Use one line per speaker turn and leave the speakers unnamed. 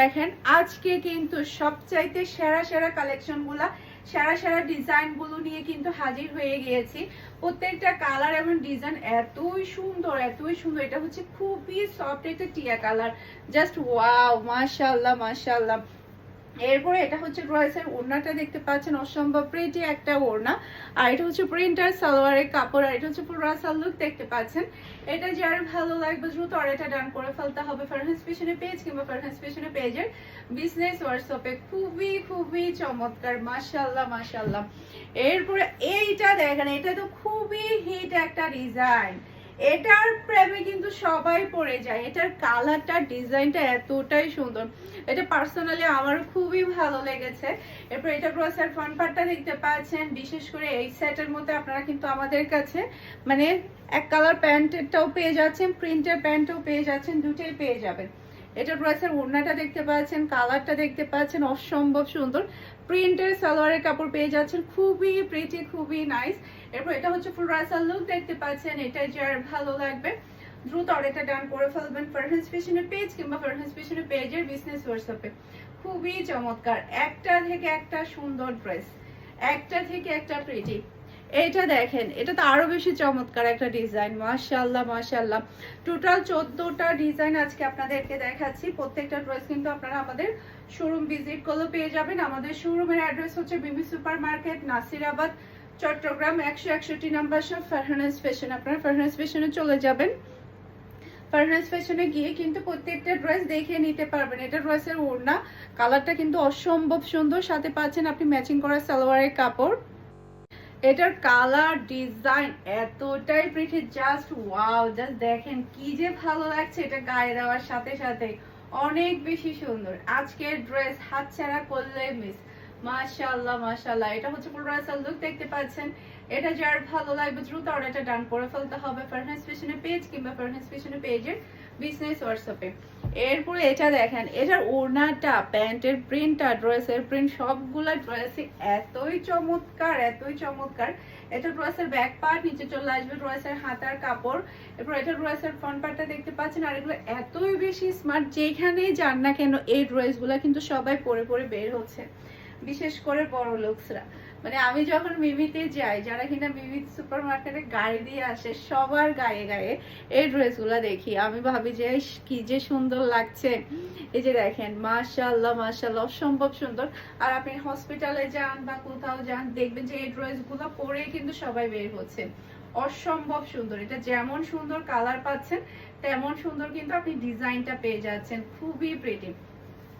দেখেন, আজকে কিন্তু সবচাইতে সেরা সেরা কালেকশনগুলা সেরা সেরা ডিজাইনগুলো নিয়ে কিন্তু হাজির হয়ে গিয়েছি। প্রত্যেকটা কালার এবং ডিজাইন এতই সুন্দর এতই সুন্দর। এটা হচ্ছে খুবই সফট একটা টিয়া কালার জাস্ট ওয়াও মাশাল্লাহ মাশাআল্লাহ। এরপরে এটা হচ্ছে ড্রয়েসের ওড়নাটা দেখতে পাচ্ছেন, অসম্ভব প্রিটি একটা ওড়না। আর এটা হচ্ছে প্রিন্টার সালোয়ারের কাপড়, আর এটা হচ্ছে পুরো লুক দেখতে পাচ্ছেন। এটা যার ভালো লাগবে দ্রুত এটা ডান করে ফেলতে হবে ফারহান্স পেছনে পেজ কিংবা ফারহান্স পেছনে পেজের বিজনেস হোয়াটসঅ্যাপে খুবই খুবই চমৎকার মাশাল্লাহ মাশাল্লাহ এরপরে এইটা দেখেন, এটা তো খুবই হিট একটা ডিজাইন এটার প্রেমে কিন্তু সবাই পড়ে যায়। এটার কালারটা, ডিজাইনটা এতটাই সুন্দর। এটা পার্সোনালি আমার খুবই ভালো লেগেছে। এরপর এটা ক্রসের ফ্রন্ট পার্টটা দেখতে পাচ্ছেন। বিশেষ করে এই সেটের মধ্যে আপনারা কিন্তু আমাদের কাছে মানে এক কালার প্যান্টেরটাও পেয়ে যাচ্ছেন প্রিন্টের প্যান্টও পেয়ে যাচ্ছেন, দুটোই পেয়ে যাবেন। এটা ড্রেসের ওড়নাটা দেখতে পাচ্ছেন কালারটা দেখতে পাচ্ছেন, অসম্ভব সুন্দর। প্রিন্টের সালোয়ারের কাপড় পেয়ে যাচ্ছেন, খুবই প্রিটি খুবই নাইস এরপর এটা হচ্ছে ফুল রাসাল লুক দেখতে পাচ্ছেন, এটাই যার ভালো লাগবে। দ্রুত অর্ডারটা ডান করে ফেলবেন ফারহান্স ফ্যাশনের পেজ কিংবা ফারহান্স ফ্যাশনের পেজের বিজনেস হোয়াটসঅ্যাপে খুবই চমৎকার, একটা থেকে একটা সুন্দর ড্রেস একটা থেকে একটা প্রিটি এটা দেখেন, এটা তো আরও বেশি চমৎকার একটা ডিজাইন। মাশাআল্লাহ মাশাআল্লাহ। টোটাল চোদ্দটা ডিজাইন আজকে আপনাদেরকে দেখাচ্ছি। প্রত্যেকটা ড্রেস কিন্তু আপনারা আমাদের শোরুম ভিজিট করলে পেয়ে যাবেন। আমাদের শোরুমের অ্যাড্রেস হচ্ছে বিমি সুপার মার্কেট নাসিরাবাদ, চট্টগ্রাম, একশো একষট্টি নাম্বার সব ফারহানাস ফ্যাশন আপনারা ফারহানাস ফ্যাশনে চলে যাবেন। ফারহানাস ফ্যাশনে গিয়ে কিন্তু প্রত্যেকটা ড্রেস দেখে নিতে পারবেন। এটা ড্রেসের ওড়না। কালারটা কিন্তু অসম্ভব সুন্দর। সাথে পাচ্ছেন আপনি ম্যাচিং করা সালোয়ারের কাপড়। এটার কালার ডিজাইন এতটাই প্রিটি জাস্ট ওয়াও জাস্ট দেখেন কি যে ভালো লাগছে এটা গায়ে দেওয়ার সাথে সাথে। অনেক বেশি সুন্দর। আজকের ড্রেস হাতছাড়া করলে মিস মাশাআল্লাহ মাশাআল্লাহ। এটা হচ্ছে রাসাল লুক, দেখতে পাচ্ছেন। এটা যার ভালো লাগবে, দ্রুত অর্ডারটা ডান করে ফেলতে হবে পেজ কিংবা পেজের বিজনেস হোয়াটসঅ্যাপে এরপরে এটা দেখেন, এটার ওড়নাটা, প্যান্টের প্রিন্টটা ড্রেসের প্রিন্ট সবগুলা ড্রেসে এতই চমৎকার এতই চমৎকার। এটা ড্রেসের ব্যাক পার্ট নিচে চলে আসবে ড্রেসের হাতার কাপড়। এরপর এটা ড্রেসের ফ্রন্ট পার্টটা দেখতে পাচ্ছেন, আর এগুলো এতই বেশি স্মার্ট যেখানেই যান না কেন, এই ড্রেসগুলো কিন্তু সবাই পরে পরে বের হচ্ছে। বিশেষ করে বড় লোকসরা। মানে আমি যখন মিমিতে যাই, যারা কিনা মিমি সুপার মার্কেটে গাড়ি দিয়ে আসে, সবার গায়ে গায়ে এই ড্রেসগুলো দেখি। আমি ভাবি যে কি যে সুন্দর লাগছে। এই যে দেখেন, মাশাআল্লাহ মাশাআল্লাহ, অসম্ভব সুন্দর। আর আপনি হসপিটালে যান বা কোথাও যান, দেখবেন যে এই ড্রেসগুলো পরেই কিন্তু সবাই বের হচ্ছে। অসম্ভব সুন্দর। এটা যেমন সুন্দর কালার পাচ্ছেন, তেমন সুন্দর কিন্তু আপনি ডিজাইনটা পেয়ে যাচ্ছেন। খুবই প্রিটি